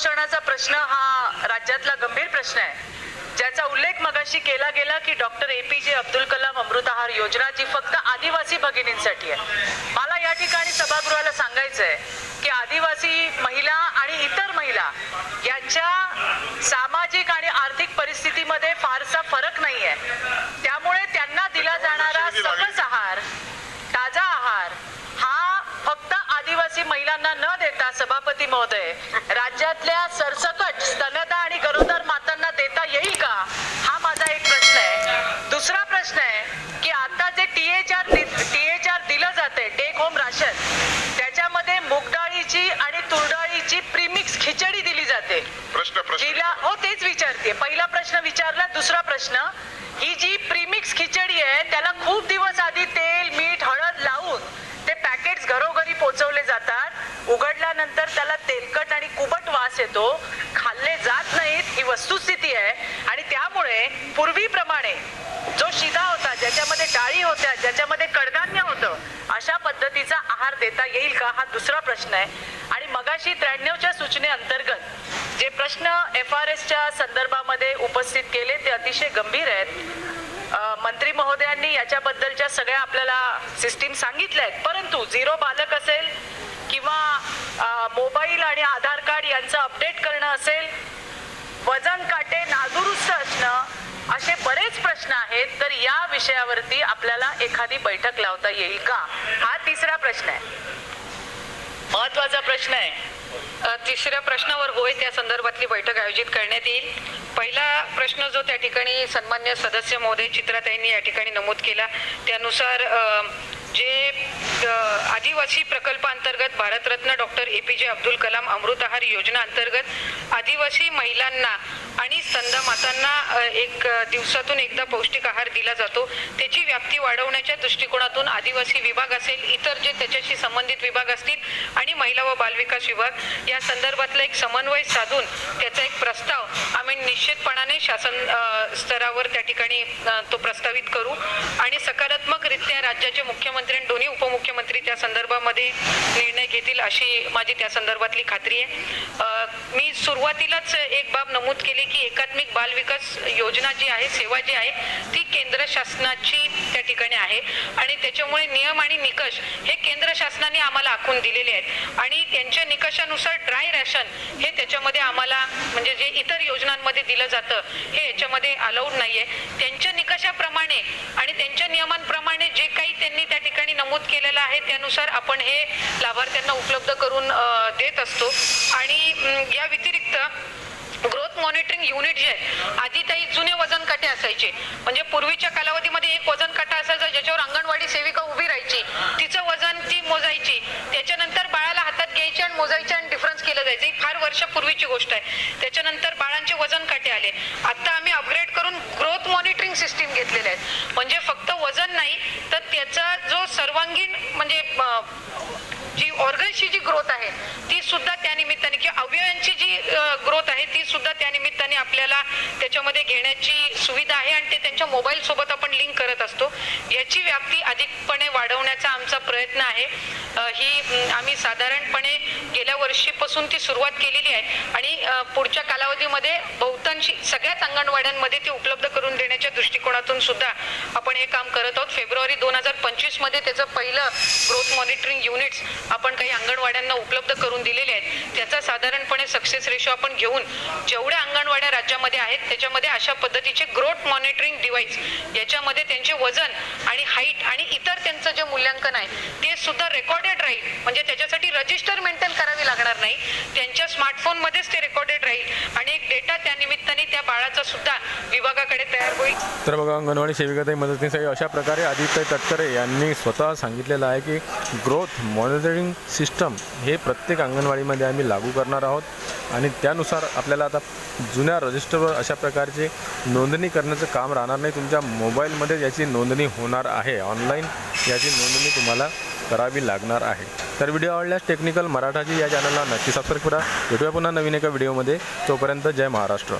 कुपोषणाचा प्रश्न हा राज्यातला गंभीर प्रश्न आहे. ज्याचा उल्लेख मगाशी केला गेला की doctor A P J Abdul Kalam अमृतहार योजना जी फक्त आदिवासी भगिनींसाठी आहे. मला या ठिकाणी सभागृहाला सांगायचं आहे की आदिवासी महिला आणि इतर महिला यांच्या सामाजिक आणि आर्थिक परिस्थितीमध्ये फारसा फरक नाही आहे त्यामुळे त्यांना दिला जाणारा सकस आहार ताजा आहार हा फक्त आदिवासी महिलांना न देता सभापती महोदय राज्यातल्या सरसकट स्तनदा आणि गरोदर मातांना देता येईल का? हा माझा एक प्रश्न आहे. दुसरा प्रश्न आहे की आता जे टीएचआर टीएचआर दिलं जाते टेक होम राशन त्याच्यामध्ये मुगडाळीची आणि तुरडाळीची प्रीमिक्स खिचडी दिली जाते. प्रश्न प्रश्न. जिला हो तेच विचारते. पहिला प्रश्न विचारला दुसरा प्रश्न ही जी प्रीमिक्स खिचडी आहे त्याला खूप दिवस त्याला तेलकट आणि कुबट वास येतो खाल्ले जात नाहीत ही वस्तुस्थिती आहे. आणि त्यामुळे पूर्वीप्रमाणे जो शिधा होता ज्याच्यामध्ये डाळी होत्या ज्याच्यामध्ये कडधान्य होतं अशा पद्धतीचा आहार देता येईल का? हा दुसरा प्रश्न आहे. आणि मगाशी त्र्याण्णवच्या सूचनेअंतर्गत जे प्रश्न एफ आर एसच्या संदर्भामध्ये उपस्थित केले ते अतिशय गंभीर आहेत. मंत्री महोदयांनी याच्याबद्दलच्या सगळ्या आपल्याला सिस्टीम सांगितल्या आहेत. परंतु झिरो बालक असेल किंवा मोबाईल आणि आधार कार्ड यांचं अपडेट करणं असेल वजन काटे नादुरुस्त असणं असे बरेच प्रश्न आहेत. तर या विषयावरती आपल्याला एखादी बैठक लावता येईल का? हा तिसरा प्रश्न आहे. महत्त्वाचा प्रश्न आहे. तिसऱ्या प्रश्नावर होय त्या संदर्भातली बैठक आयोजित करण्यात येईल. पहिला प्रश्न जो त्या ठिकाणी सन्मान्य सदस्य महोदय चित्राताईंनी या ठिकाणी नमूद केला त्यानुसार जे आदिवासी प्रकल्पांतर्गत Bharat Ratna doctor A P J Abdul Kalam अमृतहार योजना अंतर्गत आदिवासी महिलांना आणि संध मातांना एक दिवसातून एकदा पौष्टिक आहार दिला जातो. त्याची व्याप्ती वाढवण्याच्या दृष्टिकोनातून आदिवासी विभाग असेल इतर जे त्याच्याशी संबंधित विभाग असतील आणि महिला व बालविकास विभाग या संदर्भातला एक समन्वय साधून त्याचा एक प्रस्ताव आम्ही निश्चितपणाने शासन स्तरावर त्या ठिकाणी तो प्रस्तावित करू. आणि सकारात्मकरित्या राज्याचे मुख्यमंत्री आणि दोन्ही उपमुख्यमंत्री त्या संदर्भामध्ये निर्णय घेतील अशी माझी त्या संदर्भातली खात्री आहे. मी सुरुवातीलाच एक बाब नमूद केली की एकात्मिक बाल विकास योजना जी आहे सेवा जी आहे ती केंद्र शासनाची त्या ठिकाणी आहे. आणि त्याच्यामुळे नियम आणि निकष हे केंद्र शासनाने आम्हाला आखून दिलेले आहेत. आणि त्यांच्या निकषानुसार ड्राय रॅशन हे त्याच्यामध्ये आम्हाला म्हणजे जे इतर योजनांमध्ये दिलं जातं हे याच्यामध्ये अलाउड नाहीये. त्यांच्या निकषाप्रमाणे आणि त्यांच्या नियमांप्रमाणे जे काही त्यांनी त्या ठिकाणी नमूद केलेलं आहे त्यानुसार आपण हे लाभार्थ्यांना उपलब्ध करून देत असतो. आणि या व्यतिरिक्त ग्रोथ मॉनिटरिंग युनिट जे आहे आधी काही जुने वजन काटे असायचे. म्हणजे पूर्वीच्या कालावधीमध्ये एक वजन काटा असायचा ज्याच्यावर अंगणवाडी सेविका उभी राहायची. तिचं वजन ती मोजायची. त्याच्यानंतर बाळाला हातात घ्यायची आणि मोजायचे आणि डिफरन्स केलं जायचं. ही फार वर्षापूर्वीची गोष्ट आहे. त्याच्यानंतर बाळांचे वजन काटे आले. आता आम्ही अपग्रेड करून ग्रोथ मॉनिटरिंग सिस्टीम घेतलेल्या आहेत म्हणजे फक्त वजन नाही तर त्याचा जो सर्वांगीण म्हणजे जी ऑर्गन्सची जी ग्रोथ आहे ती सुद्धा त्या निमित्ताने किंवा अवयवांची जी ग्रोथ आहे ती सुद्धा त्या निमित्ताने आपल्याला त्याच्यामध्ये घेण्याची सुविधा आहे आणि ते त्यांच्या मोबाईल सोबत आपण लिंक करत असतो. याची व्याप्ती अधिकपणे वाढवण्याचा आमचा प्रयत्न आहे. ही आम्ही साधारणपणे गेल्या वर्षीपासून ती सुरुवात केलेली आहे. आणि पुढच्या कालावधीमध्ये बहुतांशी सगळ्याच अंगणवाड्यांमध्ये ती उपलब्ध करून देण्याच्या दृष्टिकोनातून सुद्धा आपण हे काम करत आहोत. फेब्रुवारी दोन हजार पंचवीसमध्ये त्याचं पहिलं ग्रोथ मॉनिटरिंग युनिट्स आपण काही अंगणवाड्यांना उपलब्ध करून दिलेले आहेत. त्याचा साधारणपणे सक्सेस रेशो आपण घेऊन जेवढ्या अंगणवाड्या राज्यामध्ये आहेत त्याच्यामध्ये अशा पद्धतीचे ग्रोथ मॉनिटरिंग डिव्हाइस याच्यामध्ये त्यांचे वजन आणि हाईट आणि इतर त्यांचं जे मूल्यांकन आहे ते सुद्धा रेकॉर्डेड राहील. म्हणजे त्याच्यासाठी रजिस्टर मेंटेन करावी लागणार नाही. त्यांच्या स्मार्टफोनमध्येच ते रेकॉर्डेड राहील. आणि एक डेटा त्या निमित्ताने त्या बाळाचा सुद्धा विभागाकडे तयार होईल. तर बघा अंगणवाडी सेविकाताई मदतीसाठी अशा प्रकारे आदित्य तटकरे यांनी स्वतः सांगितलेलं आहे की ग्रोथ मॉनिटरिंग सिस्टम हे प्रत्येक अंगणवाडीमध्ये आम्ही लागू करणार आहोत. आणि त्यानुसार आपल्याला आता जुन्या रजिस्टरवर अशा प्रकारचे नोंदणी करण्याचं काम राहणार नाही. तुमच्या मोबाईलमध्ये याची नोंदणी होणार आहे. ऑनलाईन याची नोंदणी तुम्हाला करावी लागणार आहे. तर व्हिडिओ आवडल्यास टेक्निकल मराठाची या चॅनलला नक्की सबस्क्राईब करा. भेटूया पुन्हा नवीन एका व्हिडिओमध्ये. तोपर्यंत जय महाराष्ट्र.